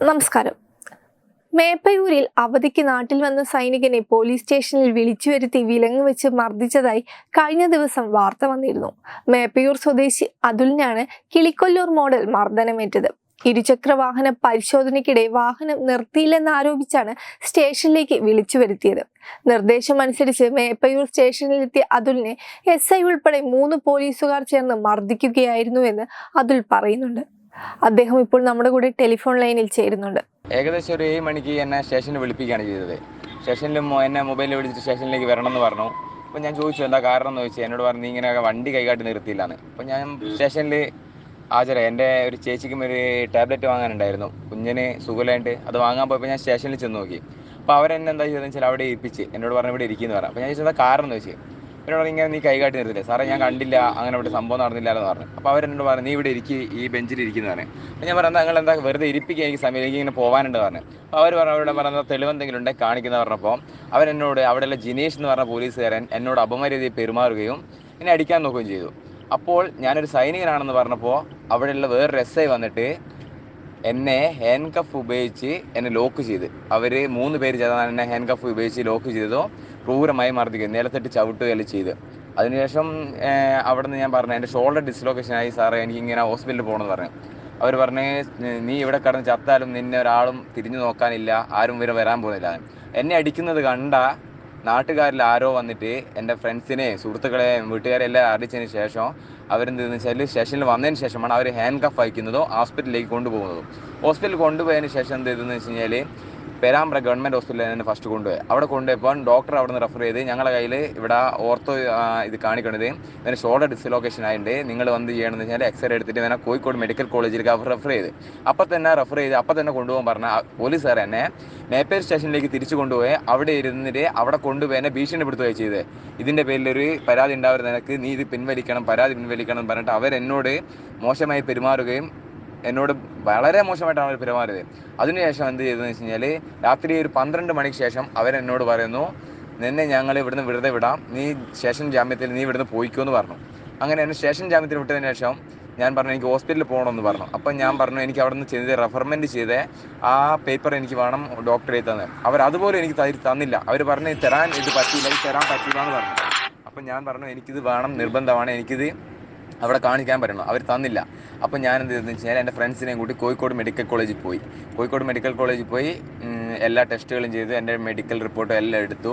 നമസ്കാരം. മേപ്പയൂരിൽ അവധിക്ക് നാട്ടിൽ വന്ന സൈനികനെ പോലീസ് സ്റ്റേഷനിൽ വിളിച്ചു വരുത്തി വിലങ്ങ് വെച്ച് മർദ്ദിച്ചതായി കഴിഞ്ഞ ദിവസം വാർത്ത വന്നിരുന്നു. മേപ്പയൂർ സ്വദേശി അതുലിനാണ് കിളിക്കൊല്ലൂർ മോഡൽ മർദ്ദനമേറ്റത്. ഇരുചക്ര വാഹന പരിശോധനയ്ക്കിടെ വാഹനം നിർത്തിയില്ലെന്നാരോപിച്ചാണ് സ്റ്റേഷനിലേക്ക് വിളിച്ചു വരുത്തിയത്. നിർദ്ദേശമനുസരിച്ച് മേപ്പയൂർ സ്റ്റേഷനിലെത്തിയ അതുലിനെ എസ് ഐ ഉൾപ്പെടെ മൂന്ന് പോലീസുകാർ ചേർന്ന് മർദ്ദിക്കുകയായിരുന്നുവെന്ന് അതുൽ പറയുന്നുണ്ട്. അദ്ദേഹം ഇപ്പോൾ നമ്മുടെ കൂടെ ടെലിഫോൺ ലൈനിൽ ചേരുന്നുണ്ട്. ഏകദേശം ഒരു ഏഴ് മണിക്ക് എന്നെ സ്റ്റേഷനിൽ വിളിപ്പിക്കുകയാണ് ചെയ്തത്. സ്റ്റേഷനിൽ മോ- എന്നെ മൊബൈലിൽ വിളിച്ചിട്ട് സ്റ്റേഷനിലേക്ക് വരണം എന്ന് പറഞ്ഞു. അപ്പോൾ ഞാൻ ചോദിച്ചു എന്താ കാരണം? എന്ന് ചോദിച്ചു. എന്നോട് പറഞ്ഞു ഇങ്ങനെ വണ്ടി കൈകാട്ടി നിർത്തിയില്ലാന്ന്. അപ്പോൾ ഞാൻ സ്റ്റേഷനിൽ ഹാജരായി. എന്റെ ഒരു ചേച്ചിക്കും ഒരു ടാബ്ലറ്റ് വാങ്ങാനുണ്ടായിരുന്നു. കുഞ്ഞിന് സുഖമില്ലായിട്ട് അത് വാങ്ങാൻ പോയപ്പോൾ ഞാൻ സ്റ്റേഷനിൽ ചെന്ന് നോക്കി. അപ്പോൾ അവരെന്നെ എന്താ ചെയ്തതെന്ന് വെച്ചാൽ അവിടെ ഇരിപ്പിച്ച് എന്നോട് പറഞ്ഞു ഇവിടെ ഇരിക്കുന്നു പറഞ്ഞു. അപ്പോൾ ഞാൻ ചോദിച്ചത് കാരണം? എന്ന് ചോദിച്ചു. എന്നോട് ഇങ്ങനെ നീ കൈകാട്ടി നിർത്തില്ലേ? സാറേ ഞാൻ കണ്ടില്ല അങ്ങനെ ഇവിടെ സംഭവം നടന്നില്ല പറഞ്ഞു. അപ്പോൾ അവരെന്നോട് പറഞ്ഞു നീ ഇവിടെ ഇരിക്കി ഈ ബെഞ്ചിൽ ഇരിക്കുന്നതാണ് അപ്പോൾ ഞാൻ പറഞ്ഞു നിങ്ങൾ എന്താ വെറുതെ ഇരിപ്പിക്കുക എനിക്ക് സമയം എനിക്ക് ഇങ്ങനെ പോകാനുണ്ട് പറഞ്ഞു. അപ്പോൾ അവർ പറഞ്ഞു അവരുടെ പറഞ്ഞ തെളിവെന്തെങ്കിലും ഉണ്ടെങ്കിൽ കാണിക്കുന്ന പറഞ്ഞപ്പോൾ അവരെന്നോട് അവിടെയുള്ള ജിനേഷ് എന്ന് പറഞ്ഞ പോലീസുകാരൻ എന്നോട് അപമര്യാദയിൽ പെരുമാറുകയും എന്നെ അടിക്കാൻ നോക്കുകയും ചെയ്തു. അപ്പോൾ ഞാനൊരു സൈനികനാണെന്ന് പറഞ്ഞപ്പോൾ അവിടെയുള്ള വേറൊരു എസ് ഐ വന്നിട്ട് എന്നെ ഹാൻഡ് കഫ് ഉപയോഗിച്ച് എന്നെ ലോക്ക് ചെയ്ത്. അവർ മൂന്ന് പേര് ചേർന്നാണ് എന്നെ ഹാൻഡ് കഫ് ഉപയോഗിച്ച് ലോക്ക് ചെയ്തതോ ക്രൂരമായി മർദ്ദിക്കുക നിലത്തിട്ട് ചവിട്ടുകയെല്ലാം ചെയ്ത്. അതിനുശേഷം അവിടെ നിന്ന് ഞാൻ പറഞ്ഞു എന്റെ ഷോൾഡർ ഡിസ്ലൊക്കേഷനായി സാറേ എനിക്ക് ഇങ്ങനെ ഹോസ്പിറ്റലിൽ പോകണമെന്ന് പറഞ്ഞു. അവർ പറഞ്ഞ് നീ ഇവിടെ കിടന്ന് ചത്താലും നിന്നെ ഒരാളും തിരിഞ്ഞു നോക്കാനില്ല ആരും ഇവരെ വരാൻ പോകുന്നില്ല. എന്നെ അടിക്കുന്നത് കണ്ട നാട്ടുകാരിൽ ആരോ വന്നിട്ട് എന്റെ ഫ്രണ്ട്സിനെ സുഹൃത്തുക്കളെ വീട്ടുകാരെ എല്ലാം അറിയിച്ചതിന് ശേഷം അവരെന്തെന്ന് വെച്ചാൽ സ്റ്റേഷനിൽ വന്നതിന് ശേഷമാണ് അവർ ഹാൻഡ് കഫ് അയക്കുന്നതോ ഹോസ്പിറ്റലിലേക്ക് കൊണ്ടുപോകുന്നതും. ഹോസ്പിറ്റലിൽ കൊണ്ടുപോയതിന് ശേഷം എന്ത് ചെയ്തെന്ന് വെച്ച് കഴിഞ്ഞാൽ പേരാമ്പ്ര ഗവൺമെന്റ് ഹോസ്പിറ്റലിൽ തന്നെ ഫസ്റ്റ് കൊണ്ടുപോയി. അവിടെ കൊണ്ടുപോയപ്പോൾ ഡോക്ടർ അവിടെ നിന്ന് റെഫർ ചെയ്ത് ഞങ്ങളുടെ കയ്യിൽ ഇവിടെ ഓർത്തോ ഇത് കാണിക്കണത്. ഇതിന് ഷോൾഡർ ഡിസ്ലൊക്കേഷൻ ആയിട്ട് നിങ്ങൾ വന്ന് ചെയ്യണമെന്ന് വെച്ചാൽ എക്സ്റേ എടുത്തിട്ട് വേണം കോഴിക്കോട് മെഡിക്കൽ കോളേജിലേക്ക് അവർ റെഫർ ചെയ്ത്. അപ്പം തന്നെ റെഫർ ചെയ്ത് അപ്പം തന്നെ കൊണ്ടുപോകാൻ പറഞ്ഞ പോലീസ് പോലീസുകാർ എന്നെ നേപ്പേർ സ്റ്റേഷനിലേക്ക് തിരിച്ചു കൊണ്ടുപോയി. അവിടെ ഇരുന്നിട്ട് അവിടെ കൊണ്ടുപോയി എന്നെ ഭീഷണിപ്പെടുത്തുകയാണ് ചെയ്തത് ഇതിന്റെ പേരിൽ ഒരു പരാതി ഉണ്ടാവരുത് നിനക്ക്. നീ ഇത് പിൻവലിക്കണം പരാതി പിൻവലിക്കണം എന്ന് പറഞ്ഞിട്ട് അവരെന്നോട് മോശമായി പെരുമാറുകയും എന്നോട് വളരെ മോശമായിട്ടാണ് അവർ പെരുമാറിയത്. അതിനുശേഷം എന്ത് ചെയ്തതെന്ന് വെച്ച് കഴിഞ്ഞാൽ രാത്രി ഒരു പന്ത്രണ്ട് മണിക്ക് ശേഷം അവരെന്നോട് പറയുന്നു നിന്നെ ഞങ്ങൾ ഇവിടുന്ന് വെറുതെ വിടാം. നീ സ്റ്റേഷൻ ജാമ്യത്തിൽ നീ ഇവിടുന്ന് പോയിക്കോ എന്ന് പറഞ്ഞു. അങ്ങനെ എന്നെ സ്റ്റേഷൻ ജാമ്യത്തിൽ വിട്ടതിന് ശേഷം ഞാൻ പറഞ്ഞു എനിക്ക് ഹോസ്പിറ്റലിൽ പോകണമെന്ന് പറഞ്ഞു. അപ്പം ഞാൻ പറഞ്ഞു എനിക്ക് അവിടെ നിന്ന് ചെയ്ത് റെഫർമെന്റ് ചെയ്ത് ആ പേപ്പർ എനിക്ക് വേണം ഡോക്ടറെ തന്നെ. അവർ അതുപോലെ എനിക്ക് തന്നില്ല. അവർ പറഞ്ഞു തരാൻ ഇത് പറ്റില്ല ഇത് തരാൻ പറ്റില്ല എന്ന് പറഞ്ഞു. അപ്പം ഞാൻ പറഞ്ഞു എനിക്കിത് വേണം നിർബന്ധമാണ്. എനിക്കിത് അവിടെ കാണിക്കാൻ പറ്റണം? അവർ തന്നില്ല. അപ്പോൾ ഞാൻ എന്ത് ചെയ്തെന്ന് വെച്ചാൽ എന്റെ ഫ്രണ്ട്സിനെയും കൂട്ടി കോഴിക്കോട് മെഡിക്കൽ കോളേജിൽ പോയി. കോഴിക്കോട് മെഡിക്കൽ കോളേജിൽ പോയി എല്ലാ ടെസ്റ്റുകളും ചെയ്തു എന്റെ മെഡിക്കൽ റിപ്പോർട്ടും എല്ലാം എടുത്തു.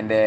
എന്റെ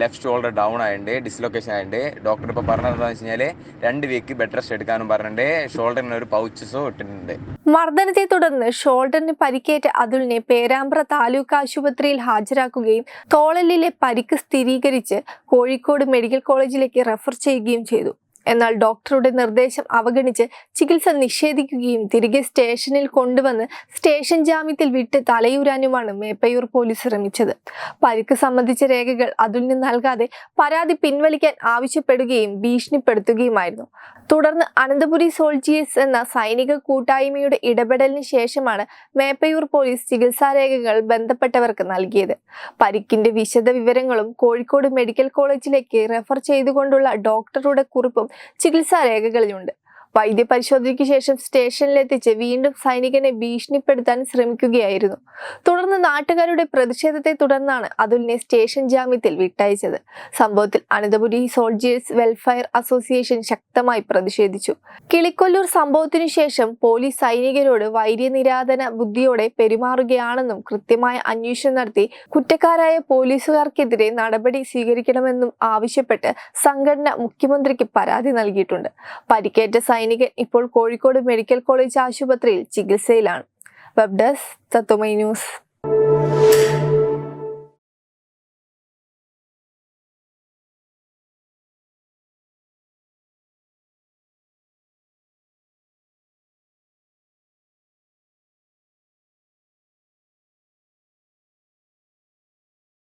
ലെഫ്റ്റ് ഷോൾഡർ ഡൗൺ ആയിട്ടുണ്ട് ഡിസ്ലൊക്കേഷൻ ആയിട്ടുണ്ട് ഡോക്ടർ ഇപ്പോൾ പറഞ്ഞത് എന്താണെന്ന് വെച്ച് കഴിഞ്ഞാൽ രണ്ട് വീക്ക് ബെഡ് റെസ്റ്റ് എടുക്കാനും പറഞ്ഞിട്ടുണ്ട്. ഷോൾഡറിന് ഒരു പൗച്ചസോ ഇട്ടിട്ടുണ്ട്. മർദ്ദനത്തെ തുടർന്ന് ഷോൾഡറിന് പരിക്കേറ്റ അതുലിനെ പേരാമ്പ്ര താലൂക്ക് ആശുപത്രിയിൽ ഹാജരാക്കുകയും തോളലിലെ പരിക്ക് സ്ഥിരീകരിച്ച് കോഴിക്കോട് മെഡിക്കൽ കോളേജിലേക്ക് റെഫർ ചെയ്യുകയും ചെയ്തു. എന്നാൽ ഡോക്ടറുടെ നിർദ്ദേശം അവഗണിച്ച് ചികിത്സ നിഷേധിക്കുകയും തിരികെ സ്റ്റേഷനിൽ കൊണ്ടുവന്ന് സ്റ്റേഷൻ ജാമ്യത്തിൽ വിട്ട് തലയൂരാനുമാണ് മേപ്പയൂർ പോലീസ് ശ്രമിച്ചത്. പരിക്ക് സംബന്ധിച്ച രേഖകൾ അതുലിന് നൽകാതെ പരാതി പിൻവലിക്കാൻ ആവശ്യപ്പെടുകയും ഭീഷണിപ്പെടുത്തുകയുമായിരുന്നു. തുടർന്ന് അനന്തപുരി സോൾജിയേഴ്സ് എന്ന സൈനിക കൂട്ടായ്മയുടെ ഇടപെടലിന് ശേഷമാണ് മേപ്പയൂർ പോലീസ് ചികിത്സാ രേഖകൾ ബന്ധപ്പെട്ടവർക്ക് നൽകിയത്. പരിക്കിന്റെ വിശദ വിവരങ്ങളും കോഴിക്കോട് മെഡിക്കൽ കോളേജിലേക്ക് റെഫർ ചെയ്തുകൊണ്ടുള്ള ഡോക്ടറുടെ കുറിപ്പും ചികിത്സാരേഖകളിലുണ്ട് വൈദ്യപരിശോധനയ്ക്ക് ശേഷം സ്റ്റേഷനിലെത്തിച്ച് വീണ്ടും സൈനികനെ ഭീഷണിപ്പെടുത്താൻ ശ്രമിക്കുകയായിരുന്നു. തുടർന്ന് നാട്ടുകാരുടെ പ്രതിഷേധത്തെ തുടർന്നാണ് അതുലിനെ സ്റ്റേഷൻ ജാമ്യത്തിൽ വിട്ടയച്ചത്. സംഭവത്തിൽ അനന്തപുരി സോൾജിയേഴ്സ് വെൽഫെയർ അസോസിയേഷൻ ശക്തമായി പ്രതിഷേധിച്ചു. കിളിക്കൊല്ലൂർ സംഭവത്തിനു ശേഷം പോലീസ് സൈനികരോട് വൈര്യനിരാധന ബുദ്ധിയോടെ പെരുമാറുകയാണെന്നും കൃത്യമായ അന്വേഷണം നടത്തി കുറ്റക്കാരായ പോലീസുകാർക്കെതിരെ നടപടി സ്വീകരിക്കണമെന്നും ആവശ്യപ്പെട്ട് സംഘടന മുഖ്യമന്ത്രിക്ക് പരാതി നൽകിയിട്ടുണ്ട്. പരിക്കേറ്റ സൈനികൻ ഇപ്പോൾ കോഴിക്കോട് മെഡിക്കൽ കോളേജ് ആശുപത്രിയിൽ ചികിത്സയിലാണ്. Web desk Tatwamayi news.